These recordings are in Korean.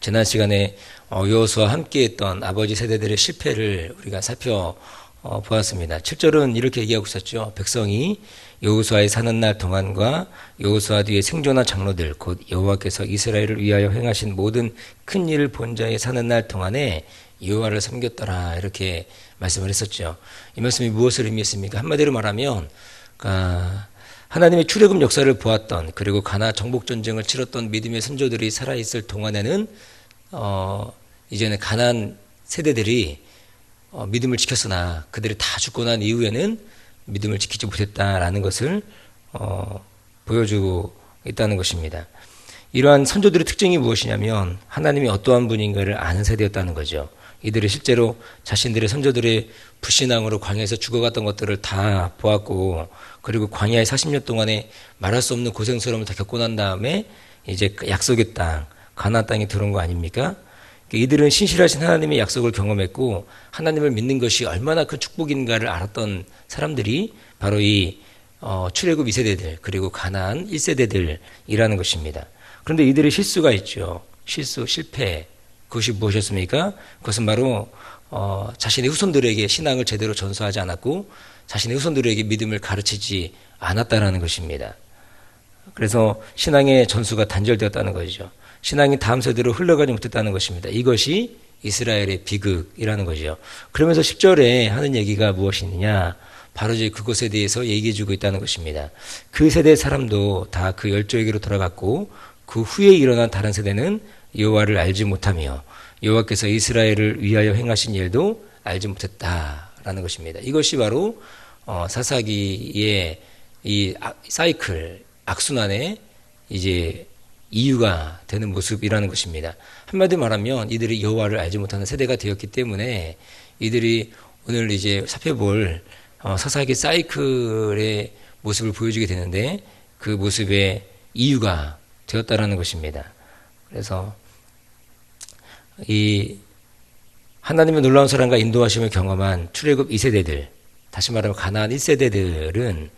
지난 시간에 어, 여호수와 함께했던 아버지 세대들의 실패를 우리가 살펴 어, 보았습니다. 7절은 이렇게 얘기하고 있었죠. 백성이 여호수아의 사는 날 동안과 여호수아 뒤에 생존한 장로들 곧 여호와께서 이스라엘을 위하여 행하신 모든 큰 일을 본 자의 사는 날 동안에 여호와를 섬겼더라 이렇게 말씀을 했었죠. 이 말씀이 무엇을 의미했습니까? 한마디로 말하면 아, 하나님의 출애굽 역사를 보았던 그리고 가나 정복 전쟁을 치렀던 믿음의 선조들이 살아 있을 동안에는 어, 이제는 가난 세대들이 어, 믿음을 지켰으나 그들이 다 죽고 난 이후에는 믿음을 지키지 못했다라는 것을 어, 보여주고 있다는 것입니다. 이러한 선조들의 특징이 무엇이냐면 하나님이 어떠한 분인가를 아는 세대였다는 거죠. 이들이 실제로 자신들의 선조들의 불신앙으로 광야에서 죽어갔던 것들을 다 보았고 그리고 광야의 40년 동안에 말할 수 없는 고생스러움을 다 겪고 난 다음에 이제 약속의 땅 가나안 땅에 들어온 거 아닙니까? 이들은 신실하신 하나님의 약속을 경험했고 하나님을 믿는 것이 얼마나 큰 축복인가를 알았던 사람들이 바로 이 어, 출애굽 2세대들 그리고 가나안 1세대들이라는 것입니다. 그런데 이들의 실수가 있죠. 실수, 실패. 그것이 무엇이었습니까? 그것은 바로 어, 자신의 후손들에게 신앙을 제대로 전수하지 않았고 자신의 후손들에게 믿음을 가르치지 않았다라는 것입니다. 그래서 신앙의 전수가 단절되었다는 것이죠. 신앙이 다음 세대로 흘러가지 못했다는 것입니다. 이것이 이스라엘의 비극이라는 거죠. 그러면서 10절에 하는 얘기가 무엇이냐? 바로 이제 그것에 대해서 얘기해 주고 있다는 것입니다. 그 세대 사람도 다 그 열조에게로 돌아갔고 그 후에 일어난 다른 세대는 여호와를 알지 못하며 여호와께서 이스라엘을 위하여 행하신 일도 알지 못했다라는 것입니다. 이것이 바로 어, 사사기의 이 사이클 악순환의 이제 이유가 되는 모습이라는 것입니다. 한마디로 말하면 이들이 여호와를 알지 못하는 세대가 되었기 때문에 이들이 오늘 이제 살펴볼 어, 사사기 사이클의 모습을 보여주게 되는데 그 모습의 이유가 되었다라는 것입니다. 그래서 이 하나님의 놀라운 사랑과 인도하심을 경험한 출애굽 2세대들, 다시 말하면 가나안 1세대들은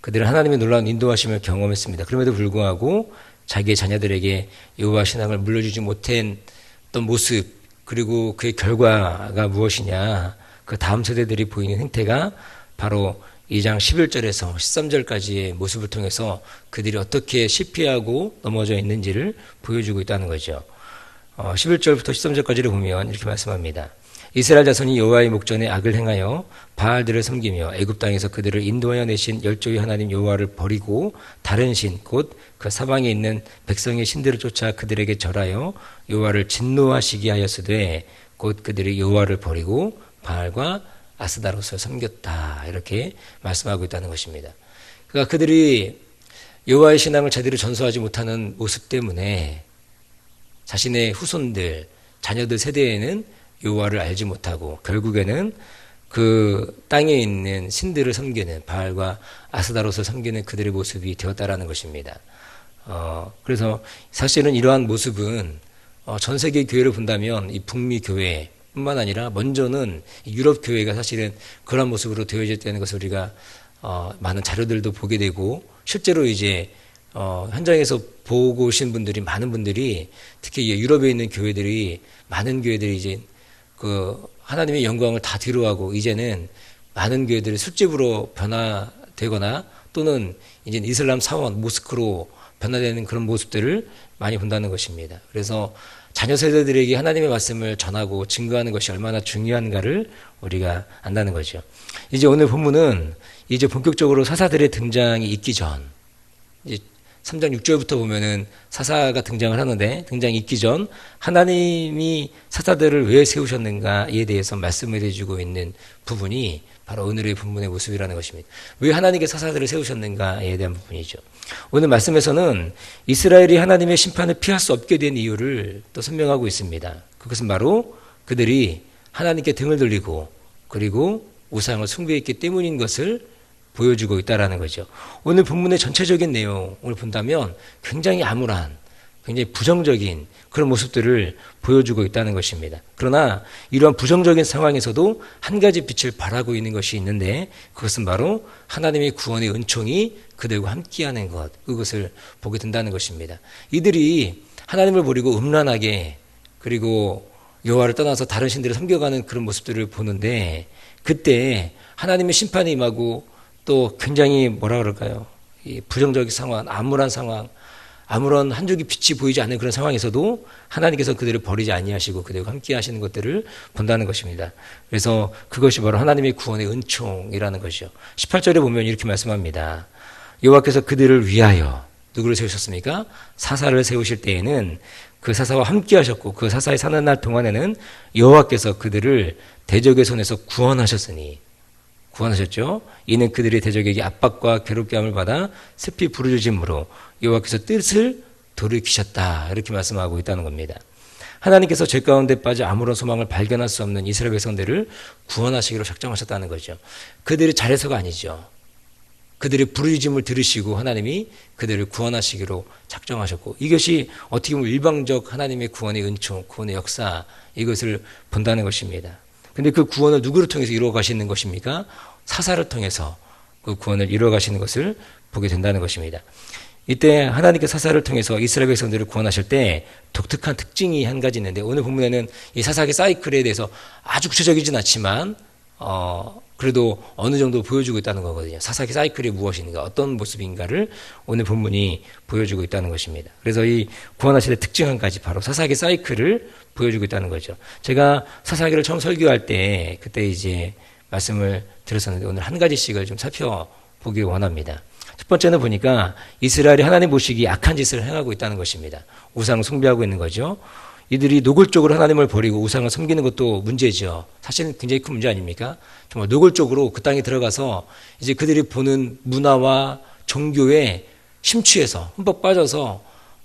그들은 하나님의 놀라운 인도하심을 경험했습니다. 그럼에도 불구하고 자기의 자녀들에게 여호와 신앙을 물려주지 못했던 모습 그리고 그의 결과가 무엇이냐 그 다음 세대들이 보이는 행태가 바로 2장 11절에서 13절까지의 모습을 통해서 그들이 어떻게 실패하고 넘어져 있는지를 보여주고 있다는 거죠. 11절부터 어, 13절까지를 보면 이렇게 말씀합니다. 이스라엘 자손이 여호와의 목전에 악을 행하여 바알들을 섬기며 애굽 땅에서 그들을 인도하여 내신 열조의 하나님 여호와를 버리고 다른 신 곧 그 사방에 있는 백성의 신들을 쫓아 그들에게 절하여 여호와를 진노하시게 하였으되 곧 그들이 여호와를 버리고 바알과 아스다로스를 섬겼다 이렇게 말씀하고 있다는 것입니다. 그러니까 그들이 여호와의 신앙을 제대로 전수하지 못하는 모습 때문에 자신의 후손들 자녀들 세대에는 여호와를 알지 못하고 결국에는 그 땅에 있는 신들을 섬기는 바알과 아스다롯을 섬기는 그들의 모습이 되었다라는 것입니다. 어, 그래서 사실은 이러한 모습은 어, 전 세계 교회를 본다면 이 북미 교회 뿐만 아니라 먼저는 유럽 교회가 사실은 그런 모습으로 되어졌다는 것을 우리가 어, 많은 자료들도 보게 되고 실제로 이제 어, 현장에서 보고 오신 분들이 많은 분들이 특히 유럽에 있는 교회들이 많은 교회들이 이제 그 하나님의 영광을 다 뒤로하고 이제는 많은 교회들이 술집으로 변화되거나 또는 이제 이슬람 사원 모스크로 변화되는 그런 모습들을 많이 본다는 것입니다. 그래서 자녀 세대들에게 하나님의 말씀을 전하고 증거하는 것이 얼마나 중요한가를 우리가 안다는 거죠. 이제 오늘 본문은 이제 본격적으로 사사들의 등장이 있기 전, 3장 6절부터 보면은 사사가 등장을 하는데 등장이 있기 전 하나님이 사사들을 왜 세우셨는가에 대해서 말씀을 해주고 있는 부분이 바로 오늘의 본문의 모습이라는 것입니다. 왜 하나님께 사사들을 세우셨는가에 대한 부분이죠. 오늘 말씀에서는 이스라엘이 하나님의 심판을 피할 수 없게 된 이유를 또 설명하고 있습니다. 그것은 바로 그들이 하나님께 등을 돌리고 그리고 우상을 숭배했기 때문인 것을 보여주고 있다라는 거죠. 오늘 본문의 전체적인 내용을 본다면 굉장히 암울한, 굉장히 부정적인 그런 모습들을 보여주고 있다는 것입니다. 그러나 이러한 부정적인 상황에서도 한 가지 빛을 발하고 있는 것이 있는데 그것은 바로 하나님의 구원의 은총이 그들과 함께하는 것, 그것을 보게 된다는 것입니다. 이들이 하나님을 버리고 음란하게 그리고 여호와를 떠나서 다른 신들을 섬겨가는 그런 모습들을 보는데 그때 하나님의 심판이 임하고 또 굉장히 뭐라 그럴까요? 이 부정적인 상황, 암울한 상황, 아무런 한 줄기 빛이 보이지 않는 그런 상황에서도 하나님께서 그들을 버리지 아니하시고 그들과 함께 하시는 것들을 본다는 것입니다. 그래서 그것이 바로 하나님의 구원의 은총이라는 것이죠. 18절에 보면 이렇게 말씀합니다. 여호와께서 그들을 위하여 누구를 세우셨습니까? 사사를 세우실 때에는 그 사사와 함께 하셨고 그 사사에 사는 날 동안에는 여호와께서 그들을 대적의 손에서 구원하셨으니 구원하셨죠. 이는 그들이 대적에게 압박과 괴롭게 함을 받아 습히 부르짖음으로 여호와께서 뜻을 돌이키셨다 이렇게 말씀하고 있다는 겁니다. 하나님께서 죄 가운데 빠져 아무런 소망을 발견할 수 없는 이스라엘 백성들을 구원하시기로 작정하셨다는 거죠. 그들이 잘해서가 아니죠. 그들의 부르짖음을 들으시고 하나님이 그들을 구원하시기로 작정하셨고 이것이 어떻게 보면 일방적 하나님의 구원의 은총, 구원의 역사 이것을 본다는 것입니다. 근데 그 구원을 누구를 통해서 이루어 가시는 것입니까? 사사를 통해서 그 구원을 이루어 가시는 것을 보게 된다는 것입니다. 이때 하나님께 사사를 통해서 이스라엘 백성들을 구원하실 때 독특한 특징이 한 가지 있는데 오늘 본문에는 이 사사기 사이클에 대해서 아주 구체적이진 않지만 어 그래도 어느 정도 보여주고 있다는 거거든요. 사사기 사이클이 무엇인가, 어떤 모습인가를 오늘 본문이 보여주고 있다는 것입니다. 그래서 이 구원하실 때 특징 한 가지, 바로 사사기 사이클을 보여주고 있다는 거죠. 제가 사사기를 처음 설교할 때, 그때 이제 말씀을 드렸었는데, 오늘 한 가지씩을 좀 살펴보기 원합니다. 첫 번째는 보니까 이스라엘이 하나님 보시기 악한 짓을 행하고 있다는 것입니다. 우상 숭배하고 있는 거죠. 이들이 노골적으로 하나님을 버리고 우상을 섬기는 것도 문제죠. 사실은 굉장히 큰 문제 아닙니까? 정말 노골적으로 그 땅에 들어가서 이제 그들이 보는 문화와 종교에 심취해서 흠뻑 빠져서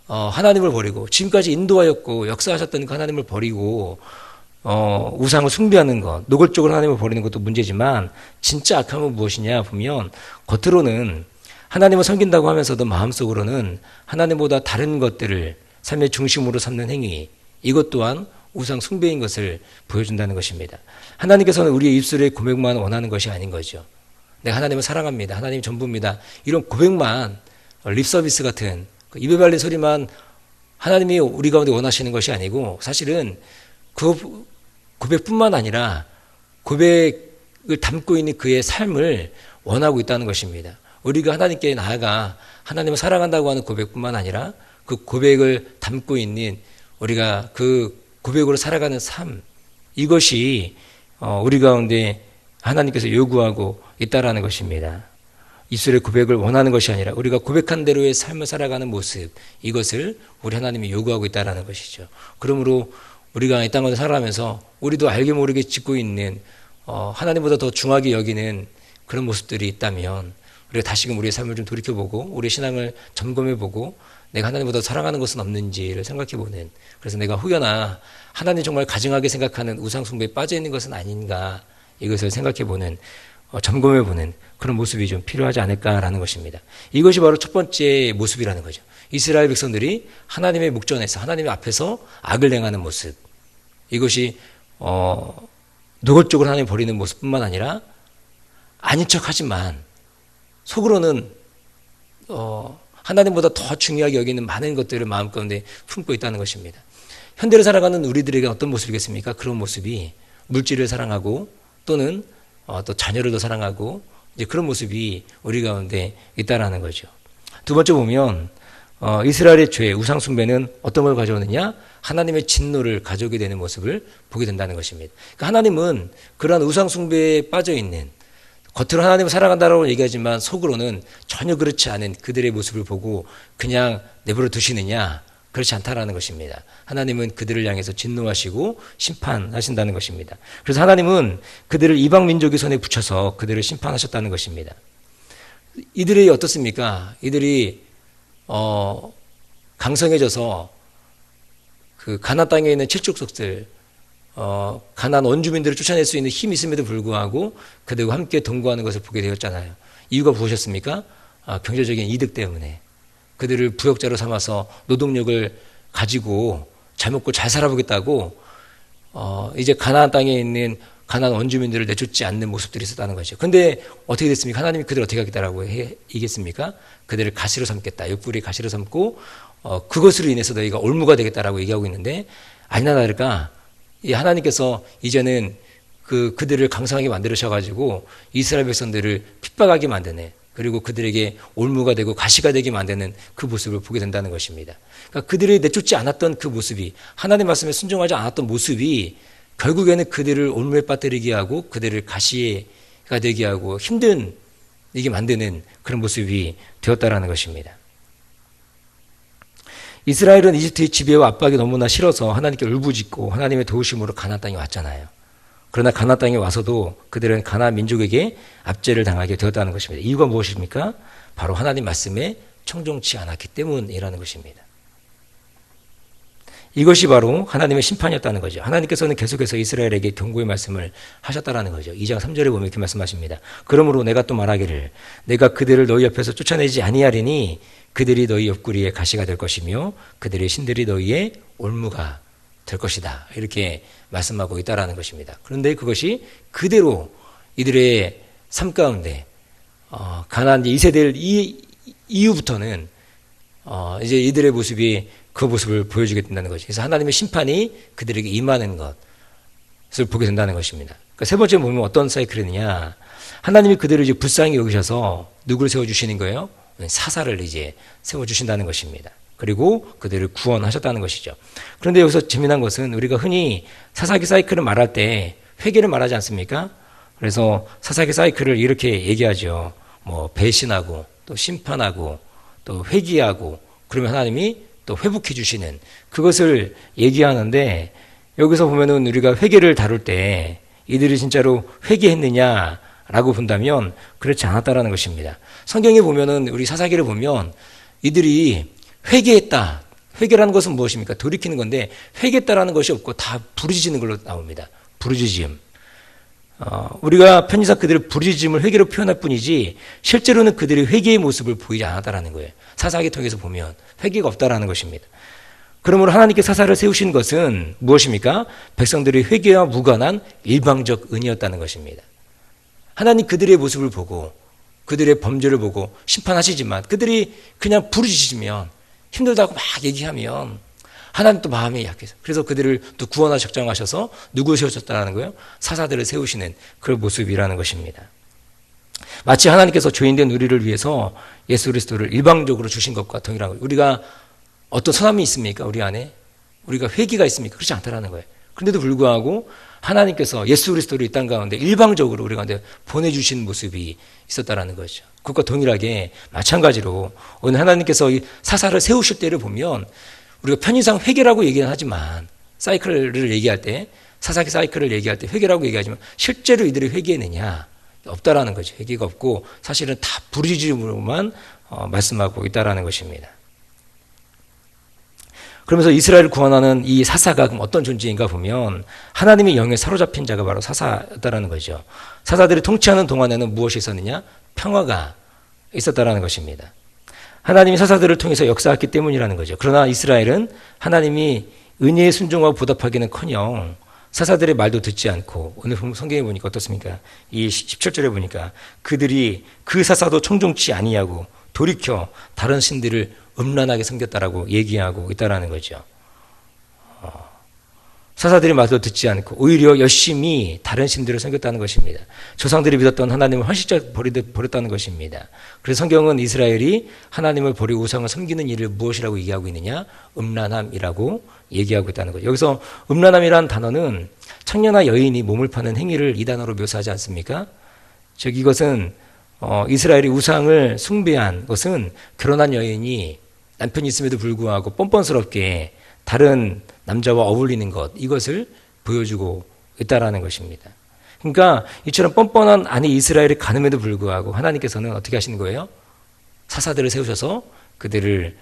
어, 하나님을 버리고 지금까지 인도하였고 역사하셨던 그 하나님을 버리고 어, 우상을 숭배하는 것, 노골적으로 하나님을 버리는 것도 문제지만 진짜 건 무엇이냐 보면 겉으로는 하나님을 섬긴다고 하면서도 마음속으로는 하나님보다 다른 것들을 삶의 중심으로 삼는 행위, 이것 또한 우상 숭배인 것을 보여준다는 것입니다. 하나님께서는 우리의 입술의 고백만 원하는 것이 아닌 거죠. 내가 하나님을 사랑합니다. 하나님 전부입니다. 이런 고백만 립 서비스 같은 그 입에 발린 소리만 하나님이 우리 가운데 원하시는 것이 아니고 사실은 그 고백뿐만 아니라 고백을 담고 있는 그의 삶을 원하고 있다는 것입니다. 우리가 하나님께 나아가 하나님을 사랑한다고 하는 고백뿐만 아니라 그 고백을 담고 있는 우리가 그 고백으로 살아가는 삶, 이것이 어, 우리 가운데 하나님께서 요구하고 있다라는 것입니다. 입술의 고백을 원하는 것이 아니라 우리가 고백한 대로의 삶을 살아가는 모습, 이것을 우리 하나님이 요구하고 있다라는 것이죠. 그러므로 우리가 이 땅을 살아가면서 우리도 알게 모르게 짓고 있는 어, 하나님보다 더 중하게 여기는 그런 모습들이 있다면 우리가 다시금 우리의 삶을 좀 돌이켜보고 우리의 신앙을 점검해보고 내가 하나님보다 사랑하는 것은 없는지를 생각해보는 그래서 내가 혹여나 하나님 정말 가증하게 생각하는 우상 숭배에 빠져 있는 것은 아닌가 이것을 생각해보는 어, 점검해보는 그런 모습이 좀 필요하지 않을까라는 것입니다. 이것이 바로 첫 번째 모습이라는 거죠. 이스라엘 백성들이 하나님의 목전에서 하나님의 앞에서 악을 행하는 모습 이것이 어, 노골적으로 하나님 버리는 모습뿐만 아니라 아닌 척하지만 속으로는 어, 하나님보다 더 중요하게 여기는 많은 것들을 마음 가운데 품고 있다는 것입니다. 현대를 살아가는 우리들에게 어떤 모습이겠습니까? 그런 모습이 물질을 사랑하고 또는 어, 또 자녀를 더 사랑하고 이제 그런 모습이 우리 가운데 있다라는 거죠. 두 번째 보면 어, 이스라엘의 죄, 우상 숭배는 어떤 걸 가져오느냐? 하나님의 진노를 가져오게 되는 모습을 보게 된다는 것입니다. 그러니까 하나님은 그러한 우상 숭배에 빠져 있는 겉으로 하나님을 사랑한다라고 얘기하지만 속으로는 전혀 그렇지 않은 그들의 모습을 보고 그냥 내버려 두시느냐? 그렇지 않다라는 것입니다. 하나님은 그들을 향해서 진노하시고 심판하신다는 것입니다. 그래서 하나님은 그들을 이방 민족의 손에 붙여서 그들을 심판하셨다는 것입니다. 이들이 어떻습니까? 이들이 어 강성해져서 그 가나 땅에 있는 칠족속들 어, 가난 원주민들을 쫓아낼 수 있는 힘이 있음에도 불구하고 그들과 함께 동거하는 것을 보게 되었잖아요. 이유가 무엇이었습니까? 아, 경제적인 이득 때문에 그들을 부역자로 삼아서 노동력을 가지고 잘 먹고 잘 살아보겠다고 어, 이제 가나안 땅에 있는 가나안 원주민들을 내쫓지 않는 모습들이 있었다는 거죠. 근데 어떻게 됐습니까? 하나님이 그들을 어떻게 하겠다라고 얘기했습니까? 그들을 가시로 삼겠다. 옆구리 가시로 삼고 어, 그것으로 인해서 너희가 올무가 되겠다라고 얘기하고 있는데 아니나 다를까 이 하나님께서 이제는 그 그들을 강성하게 만들으셔 가지고 이스라엘 백성들을 핍박하게 만드네. 그리고 그들에게 올무가 되고 가시가 되게 만드는 그 모습을 보게 된다는 것입니다. 그러니까 그들이 내쫓지 않았던 그 모습이 하나님 말씀에 순종하지 않았던 모습이 결국에는 그들을 올무에 빠뜨리게 하고 그들을 가시가 되게 하고 힘든 이게 만드는 그런 모습이 되었다라는 것입니다. 이스라엘은 이집트의 지배와 압박이 너무나 싫어서 하나님께 울부짖고 하나님의 도우심으로 가나안 땅에 왔잖아요. 그러나 가나안 땅에 와서도 그들은 가나안 민족에게 압제를 당하게 되었다는 것입니다. 이유가 무엇입니까? 바로 하나님 말씀에 청종치 않았기 때문이라는 것입니다. 이것이 바로 하나님의 심판이었다는 거죠. 하나님께서는 계속해서 이스라엘에게 경고의 말씀을 하셨다라는 거죠. 2장 3절에 보면 이렇게 말씀하십니다. 그러므로 내가 또 말하기를 내가 그들을 너희 옆에서 쫓아내지 아니하리니 그들이 너희 옆구리에 가시가 될 것이며 그들의 신들이 너희의 올무가 될 것이다. 이렇게 말씀하고 있다라는 것입니다. 그런데 그것이 그대로 이들의 삶 가운데 어, 가난 이세대 이, 이후부터는 어, 이제 이들의 모습이 그 모습을 보여주게 된다는 것이. 그래서 하나님의 심판이 그들에게 임하는 것을 보게 된다는 것입니다. 그러니까 세 번째 보면 어떤 사이클이냐. 하나님이 그들을 이제 불쌍히 여기셔서 누구를 세워주시는 거예요? 사사를 이제 세워주신다는 것입니다. 그리고 그들을 구원하셨다는 것이죠. 그런데 여기서 재미난 것은 우리가 흔히 사사기 사이클을 말할 때 회개를 말하지 않습니까? 그래서 사사기 사이클을 이렇게 얘기하죠. 뭐 배신하고 또 심판하고 또 회개하고 그러면 하나님이 또 회복해 주시는 그것을 얘기하는데 여기서 보면은 우리가 회개를 다룰 때 이들이 진짜로 회개했느냐라고 본다면 그렇지 않았다라는 것입니다. 성경에 보면은 우리 사사기를 보면 이들이 회개했다. 회개라는 것은 무엇입니까? 돌이키는 건데 회개했다라는 것이 없고 다 부르짖는 걸로 나옵니다. 부르짖음. 어, 우리가 편지사 그들의 부르짖음을 회개로 표현할 뿐이지 실제로는 그들의 회개의 모습을 보이지 않았다라는 거예요. 사사기 통해서 보면 회개가 없다라는 것입니다. 그러므로 하나님께 사사를 세우신 것은 무엇입니까? 백성들의 회개와 무관한 일방적 은이었다는 것입니다. 하나님 그들의 모습을 보고 그들의 범죄를 보고 심판하시지만 그들이 그냥 부르짖으면 힘들다고 막 얘기하면 하나님 또 마음이 약해서 그래서 그들을 또 구원하 적정하셔서 누구 세우셨다는 거예요? 사사들을 세우시는 그 모습이라는 것입니다. 마치 하나님께서 죄인된 우리를 위해서 예수 그리스도를 일방적으로 주신 것과 동일한 거예요. 우리가 어떤 선함이 있습니까? 우리 안에 우리가 회기가 있습니까? 그렇지 않다라는 거예요. 그런데도 불구하고 하나님께서 예수 그리스도를 이 땅 가운데 일방적으로 우리 가운데 보내주신 모습이 있었다라는 거죠. 그것과 동일하게 마찬가지로 오늘 하나님께서 이 사사를 세우실 때를 보면 우리가 편의상 회계라고 얘기는 하지만 사이클을 얘기할 때 사사기 사이클을 얘기할 때 회계라고 얘기하지만 실제로 이들이 회개했느냐 없다라는 거죠. 회개가 없고 사실은 다 부르짖음으로만 어, 말씀하고 있다라는 것입니다. 그러면서 이스라엘을 구원하는 이 사사가 어떤 존재인가 보면 하나님의 영에 사로잡힌 자가 바로 사사였다라는 거죠. 사사들이 통치하는 동안에는 무엇이 있었느냐? 평화가 있었다라는 것입니다. 하나님이 사사들을 통해서 역사했기 때문이라는 거죠. 그러나 이스라엘은 하나님이 은혜의 순종하고 보답하기는커녕 사사들의 말도 듣지 않고 오늘 성경에 보니까 어떻습니까? 이 17절에 보니까 그들이 그 사사도 청종치 아니하고 돌이켜 다른 신들을 음란하게 섬겼다라고 얘기하고 있다라는 거죠. 어, 사사들이 말도 듣지 않고 오히려 열심히 다른 신들을 섬겼다는 것입니다. 조상들이 믿었던 하나님을 헌실적 버리듯 버렸다는 것입니다. 그래서 성경은 이스라엘이 하나님을 버리고 우상을 섬기는 일을 무엇이라고 얘기하고 있느냐? 음란함이라고 얘기하고 있다는 거죠. 여기서 음란함이라는 단어는 청년화 여인이 몸을 파는 행위를 이 단어로 묘사하지 않습니까? 즉 이것은 어, 이스라엘이 우상을 숭배한 것은 결혼한 여인이 남편이 있음에도 불구하고 뻔뻔스럽게 다른 남자와 어울리는 것 이것을 보여주고 있다라는 것입니다. 그러니까 이처럼 뻔뻔한 아내 이스라엘이 가늠에도 불구하고 하나님께서는 어떻게 하시는 거예요? 사사들을 세우셔서 그들을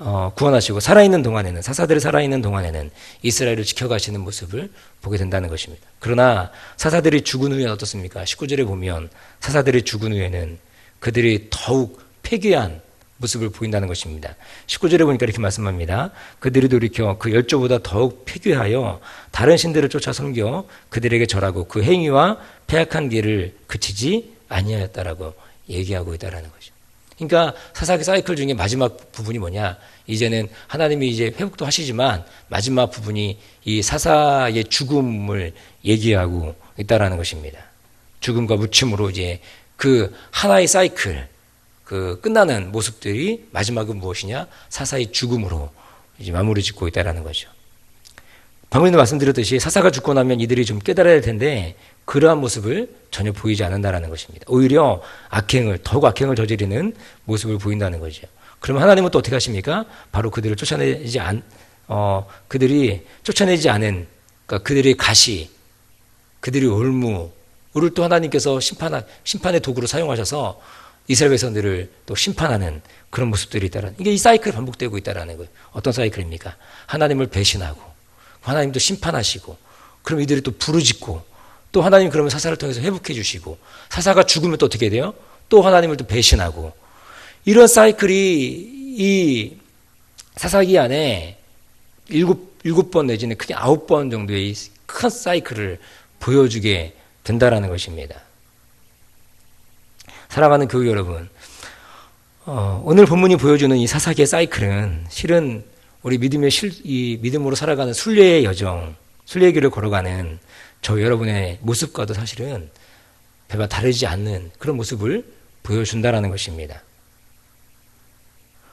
어, 구원하시고 살아있는 동안에는 사사들이 살아있는 동안에는 이스라엘을 지켜가시는 모습을 보게 된다는 것입니다. 그러나 사사들이 죽은 후에는 어떻습니까? 19절에 보면 사사들이 죽은 후에는 그들이 더욱 폐괴한 모습을 보인다는 것입니다. 19절에 보니까 이렇게 말씀합니다. 그들이 돌이켜 그 열조보다 더욱 폐괴하여 다른 신들을 쫓아 섬겨 그들에게 절하고 그 행위와 폐악한 길을 그치지 아니하였다라고 얘기하고 있다라는 거죠. 그러니까 사사기 사이클 중에 마지막 부분이 뭐냐? 이제는 하나님이 이제 회복도 하시지만 마지막 부분이 이 사사의 죽음을 얘기하고 있다라는 것입니다. 죽음과 묻힘으로 이제 그 하나의 사이클, 그 끝나는 모습들이 마지막은 무엇이냐? 사사의 죽음으로 이제 마무리 짓고 있다라는 거죠. 방금도 말씀드렸듯이 사사가 죽고 나면 이들이 좀 깨달아야 할 텐데 그러한 모습을 전혀 보이지 않는다라는 것입니다. 오히려 악행을 더욱 악행을 저지르는 모습을 보인다는 거죠. 그러면 하나님은 또 어떻게 하십니까? 바로 그들을 쫓아내지 않, 어, 그들이 쫓아내지 않은, 그러니까 그들의 가시, 그들의 올무를 또 하나님께서 심판, 심판의 도구로 사용하셔서 이스라엘 백성들을 또 심판하는 그런 모습들이 있다는, 이게 이 사이클이 반복되고 있다는 거예요. 어떤 사이클입니까? 하나님을 배신하고, 하나님도 심판하시고, 그럼 이들이 또 부르짖고, 또 하나님 그러면 사사를 통해서 회복해 주시고, 사사가 죽으면 또 어떻게 돼요? 또 하나님을 또 배신하고, 이런 사이클이 이 사사기 안에 일곱, 일곱 번 내지는 크게 아홉 번 정도의 큰 사이클을 보여주게 된다라는 것입니다. 사랑하는 교우 여러분, 어, 오늘 본문이 보여주는 이 사사기의 사이클은 실은 우리 믿음의 실, 이 믿음으로 살아가는 순례의 여정, 순례의 길을 걸어가는 저 여러분의 모습과도 사실은 별반 다르지 않는 그런 모습을 보여준다라는 것입니다.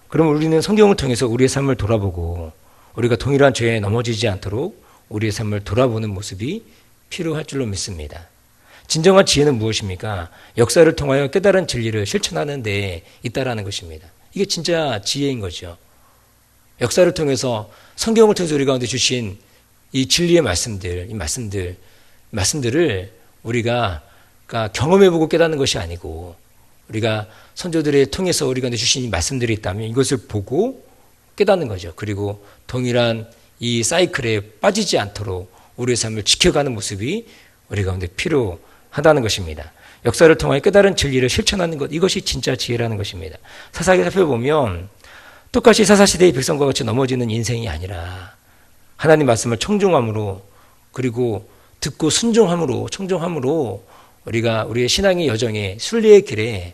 그럼 우리는 성경을 통해서 우리의 삶을 돌아보고 우리가 동일한 죄에 넘어지지 않도록 우리의 삶을 돌아보는 모습이 필요할 줄로 믿습니다. 진정한 지혜는 무엇입니까? 역사를 통하여 깨달은 진리를 실천하는 데 있다라는 것입니다. 이게 진짜 지혜인 거죠. 역사를 통해서 성경을 통해서 우리 가운데 주신 이 진리의 말씀들, 이 말씀들, 말씀들을 우리가 그러니까 경험해보고 깨닫는 것이 아니고 우리가 선조들의 통해서 우리 가운데 주신 이 말씀들이 있다면 이것을 보고 깨닫는 거죠. 그리고 동일한 이 사이클에 빠지지 않도록 우리의 삶을 지켜가는 모습이 우리 가운데 필요 하다는 것입니다. 역사를 통하여 깨달은 진리를 실천하는 것 이것이 진짜 지혜라는 것입니다. 사사기 살펴보면 똑같이 사사시대의 백성과 같이 넘어지는 인생이 아니라 하나님 말씀을 청중함으로 그리고 듣고 순종함으로 청종함으로 우리가 우리의 신앙의 여정에 순리의 길에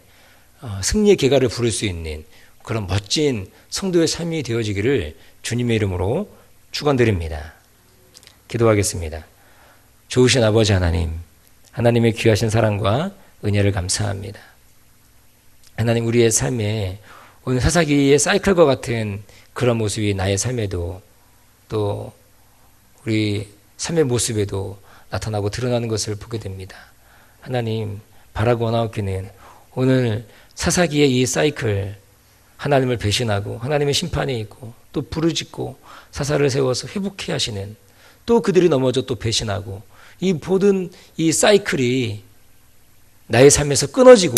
어, 승리의 계가를 부를 수 있는 그런 멋진 성도의 삶이 되어지기를 주님의 이름으로 축원드립니다. 기도하겠습니다. 좋으신 아버지 하나님, 하나님의 귀하신 사랑과 은혜를 감사합니다. 하나님 우리의 삶에 오늘 사사기의 사이클과 같은 그런 모습이 나의 삶에도 또 우리 삶의 모습에도 나타나고 드러나는 것을 보게 됩니다. 하나님 바라고 원하옵기는 오늘 사사기의 이 사이클 하나님을 배신하고 하나님의 심판이 있고 또 부르짖고 사사를 세워서 회복해 하시는 또 그들이 넘어져 또 배신하고 이 모든 이 사이클이 나의 삶에서 끊어지고